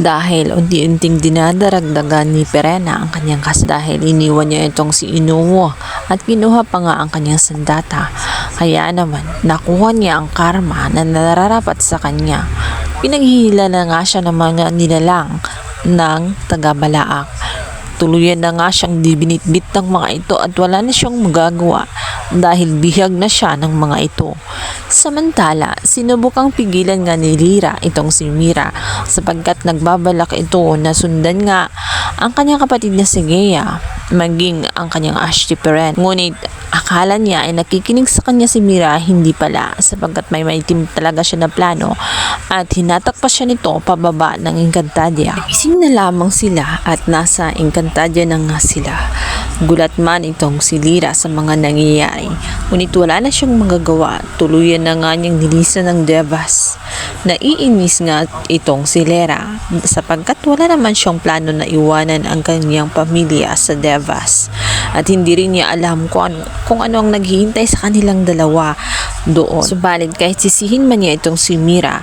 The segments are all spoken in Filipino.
dahil unti-unting dinadaragdagan ni Perena ang kanyang kas dahil iniwan niya itong si Inuwo at kinuha pa nga ang kanyang sandata. Kaya naman, nakuha niya ang karma na nararapat sa kanya. Pinaghihila na nga siya ng mga nilalang ng taga-Balaak. Tuluyan na nga siyang dibinitbit ng mga ito at wala na siyang magagawa dahil bihag na siya ng mga ito. Samantala, sinubukang pigilan nga ni Lira itong si Mira sapagkat nagbabalak ito na sundan nga ang kanyang kapatid na si Gea maging ang kanyang Peren. Ngunit akala niya ay nakikinig sa kanya si Mira, hindi pala sapagkat may maitim talaga siya na plano at hinatak pa siya nito pababa ng Encantadia. Ising na lamang sila at nasa Encantadia na nga sila. Gulat man itong si Lira sa mga nangyayari. Ngunit wala na siyang magagawa. Tuluyan na nga niyang nilisan ng Devas. Naiinis nga itong si Lera sapagkat wala naman siyang plano na iwanan ang kanyang pamilya sa Devas. At hindi rin niya alam kung ano, kung ano ang naghihintay sa kanilang dalawa doon. Subalit kahit sisihin man niya itong si Mira,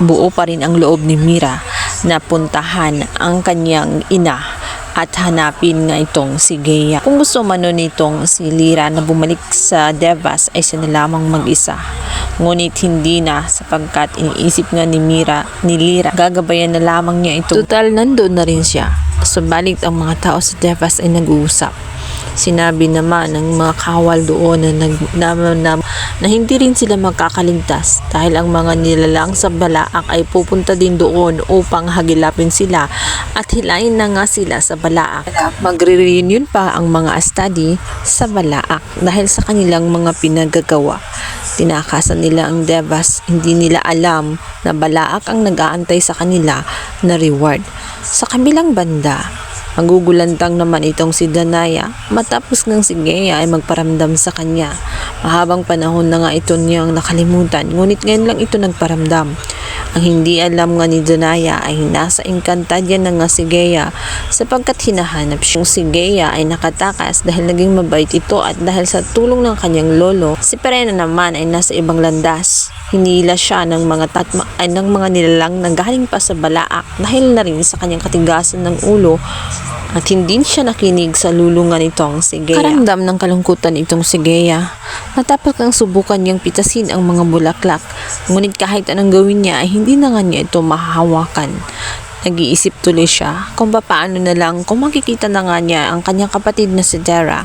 buo pa rin ang loob ni Mira na puntahan ang kanyang ina at hanapin nga itong si Gea. Kung gusto man nun itong si Lira na bumalik sa Devas ay siya na lamang mag-isa. Ngunit hindi na sapagkat iniisip nga ni Mira, ni Lira, gagabayan na lamang niya ito. Total, nandun na rin siya. Subalit ang mga tao sa Devas ay nag-uusap. Sinabi naman ng mga kawal doon na, nag, na, na, na hindi rin sila magkakaligtas dahil ang mga nilalang sa Balaak ay pupunta din doon upang hagilapin sila at hilain na nga sila sa Balaak. Magre-reunion pa ang mga astadi sa Balaak dahil sa kanilang mga pinagagawa. Tinakasan nila ang Devas, hindi nila alam na Balaak ang nag-aantay sa kanila na reward. Sa kabilang banda, Magugulantang naman itong si Danaya matapos ng si Gea ay magparamdam sa kanya. Mahabang panahon na nga ito niyang nakalimutan ngunit ngayon lang ito nagparamdam. Ang hindi alam nga ni Danaya ay nasa Encantadia na nga si Gea sapagkat hinahanap siyang si Gea ay nakatakas dahil naging mabait ito at dahil sa tulong ng kanyang lolo, si Perena naman ay nasa ibang landas. Hinila siya ng mga tatma ay ng mga nilalang na galing pa sa Balaak dahil na rin sa kanyang katigasan ng ulo at hindi siya nakinig sa lulungan nitong si Gea. Karamdam ng kalungkutan itong si Gea. Natapos kang subukan niyang pitasin ang mga bulaklak. Ngunit kahit anong gawin niya ay hindi na nga niya ito mahahawakan. Nag-iisip tuloy siya kung paano na lang kung makikita na nga niya ang kanyang kapatid na si Dara,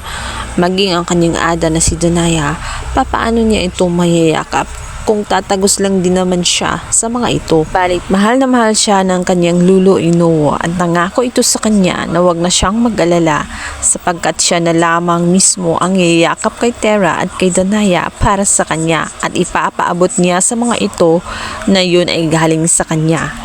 maging ang kanyang ada na si Danaya, papaano niya ito mayayakap kung tatagos lang din naman siya sa mga ito. Balit mahal na mahal siya ng kanyang lulo Inoa at nangako ito sa kanya na wag na siyang mag-alala sapagkat siya na lamang mismo ang yayakap kay Tera at kay Danaya para sa kanya at ipapaabot niya sa mga ito na yun ay galing sa kanya.